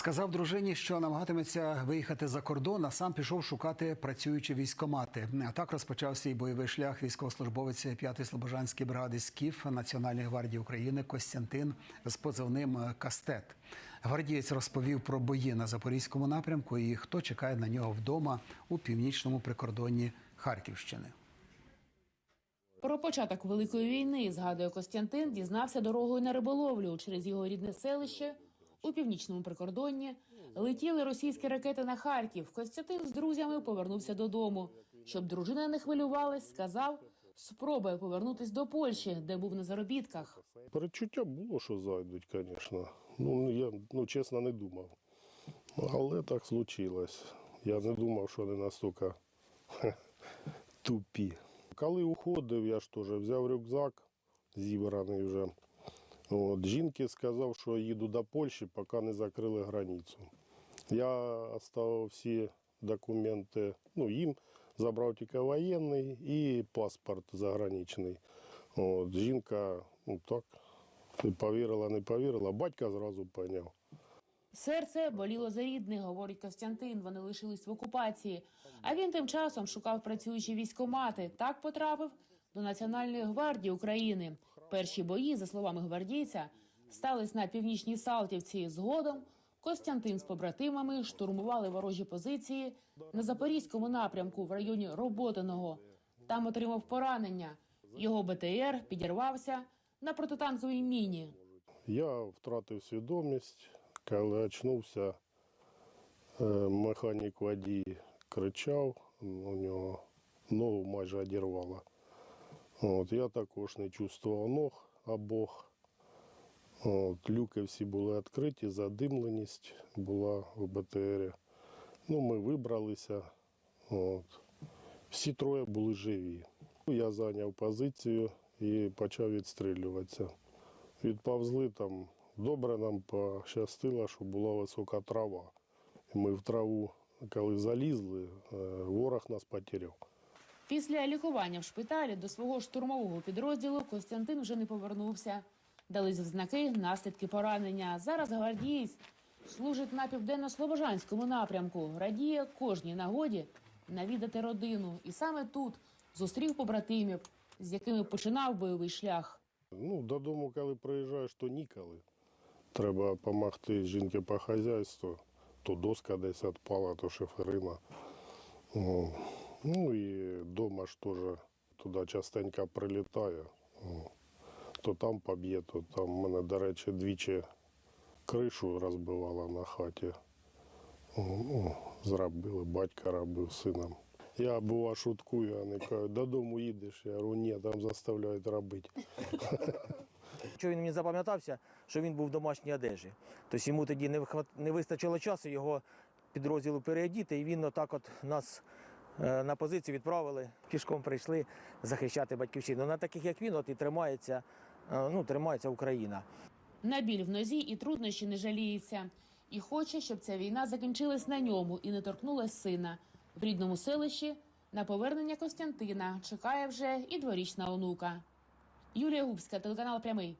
Сказав дружині, що намагатиметься виїхати за кордон, а сам пішов шукати працюючі військомати. А так розпочав свій бойовий шлях військовослужбовець 5-ї слобожанської бригади СКІФ Національної гвардії України Костянтин з позивним Кастет. Гвардієць розповів про бої на запорізькому напрямку і хто чекає на нього вдома у північному прикордонні Харківщини. Про початок великої війни згадує Костянтин, дізнався дорогою на риболовлю через його рідне селище у північному прикордонні. Летіли російські ракети на Харків. Костянтин з друзями повернувся додому. Щоб дружина не хвилювалась, сказав, спробує повернутись до Польщі, де був на заробітках. Передчуття було, що зайдуть, звісно. Ну, я ну, чесно не думав. Але так случилось. Я не думав, що вони настільки тупі. Коли уходив, я ж теж взяв рюкзак, зібраний вже. От, жінки сказав, що їду до Польщі, поки не закрили границю. Я оставив всі документи, ну, їм забрав тільки воєнний і паспорт заграничний. От, жінка, ну так, повірила, не повірила. Батька зразу поняв. Серце боліло за рідних, говорить Костянтин. Вони лишились в окупації. А він тим часом шукав працюючі військомати. Так потрапив до Національної гвардії України. Перші бої, за словами гвардійця, стались на північній Салтівці. Згодом Костянтин з побратимами штурмували ворожі позиції на запорізькому напрямку в районі Роботиного. Там отримав поранення. Його БТР підірвався на протитанковій міні. Я втратив свідомість, коли очнувся, е, механік водій кричав, у нього ногу майже одірвало. От, я також не чувствував ног обох. От, люки всі були відкриті, задимленість була в БТРі. Ну, ми вибралися. От. Всі троє були живі. Я зайняв позицію і почав відстрілюватися відповзли там. Добре нам пощастило, що була висока трава. Ми в траву, коли залізли, е, ворог нас потеряв. Після лікування в шпиталі до свого штурмового підрозділу Костянтин вже не повернувся. Дались в знаки наслідки поранення. Зараз гвардієць служить на південно-слобожанському напрямку. Радіє кожній нагоді навідати родину. І саме тут зустрів побратимів, з якими починав бойовий шлях. Ну, додому, коли приїжджаєш, то ніколи. Треба допомогти жінці по хазяйству. То доска десь відпала, то шиферина. Ну і вдома ж теж туди частенько прилітає. То там поб'є, то там мене, до речі, двічі кришу розбивала на хаті. Ну, зробили, батька робив сином. Я бува шуткую, вони кажуть, додому їдеш. Я говорю, ні, там заставляють робити. Що він мені запам'ятався, що він був в домашній одежі. Тобто йому тоді не вистачило часу його підрозділу переодіти, і він отак от нас на позицію відправили, пішком прийшли захищати батьківщину. На таких, як він, от і тримається, е, ну, тримається Україна. На біль в нозі і труднощі не жаліється. І хоче, щоб ця війна закінчилась на ньому і не торкнулась сина. В рідному селищі на повернення Костянтина чекає вже і дворічна онука. Юлія Губська, телеканал Прямий.